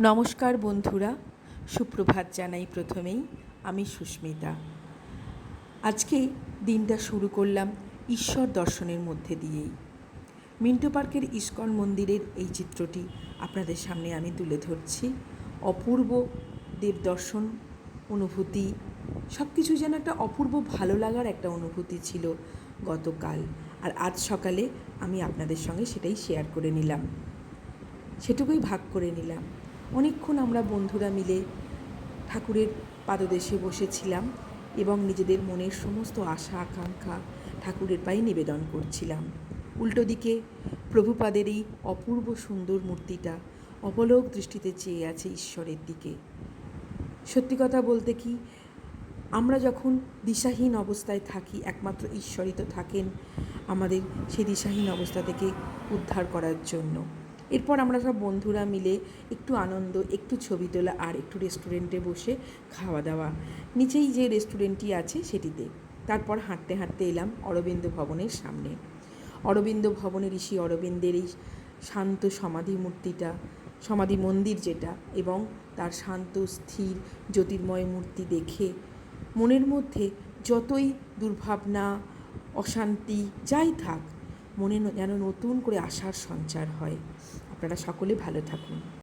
নমস্কার বন্ধুরা, সুপ্রভাত জানাই প্রথমেই, আমি সুস্মিতা। আজকে দিনটা শুরু করলাম ঈশ্বর দর্শনের মধ্যে দিয়েই। মিন্টো পার্কের ইস্কন মন্দিরের এই চিত্রটি আপনাদের সামনে আমি তুলে ধরছি। অপূর্ব দেব দর্শন, অনুভূতি সব কিছু যেন একটা অপূর্ব ভালো লাগার একটা অনুভূতি ছিল গতকাল। আর আজ সকালে আমি আপনাদের সঙ্গে সেটাই শেয়ার করে নিলাম। সেটুকুই ভাগ করে নিলাম। অনেকক্ষণ আমরা বন্ধুরা মিলে ঠাকুরের পাদদেশে বসেছিলাম এবং নিজেদের মনের সমস্ত আশা, আকাঙ্ক্ষা ঠাকুরের পায়ে নিবেদন করছিলাম। উল্টো দিকে প্রভুপাদের এই অপূর্ব সুন্দর মূর্তিটা অপলোক দৃষ্টিতে চেয়ে আছে ঈশ্বরের দিকে। সত্যি কথা বলতে কি, আমরা যখন দিশাহীন অবস্থায় থাকি, একমাত্র ঈশ্বরই তো থাকেন আমাদের সেই দিশাহীন অবস্থা থেকে উদ্ধার করার জন্য। এরপর আমরা সব বন্ধুরা মিলে একটু আনন্দ, একটু ছবি তোলা আর একটু রেস্টুরেন্টে বসে খাওয়া দাওয়া। নিচেই যে রেস্টুরেন্টটি আছে সেটিতে। তারপর হাঁটতে হাঁটতে এলাম অরবিন্দ ভবনের সামনে। অরবিন্দ ভবনের ঋষি অরবিন্দের এই শান্ত সমাধি মূর্তিটা, সমাধি মন্দির যেটা এবং তার শান্ত, স্থির, জ্যোতির্ময় মূর্তি দেখে মনের মধ্যে যতই দুর্ভাবনা, অশান্তি যাই থাক মনে যেন নতুন করে আশার সঞ্চার হয়। আপনারা সকলে ভালো থাকুন।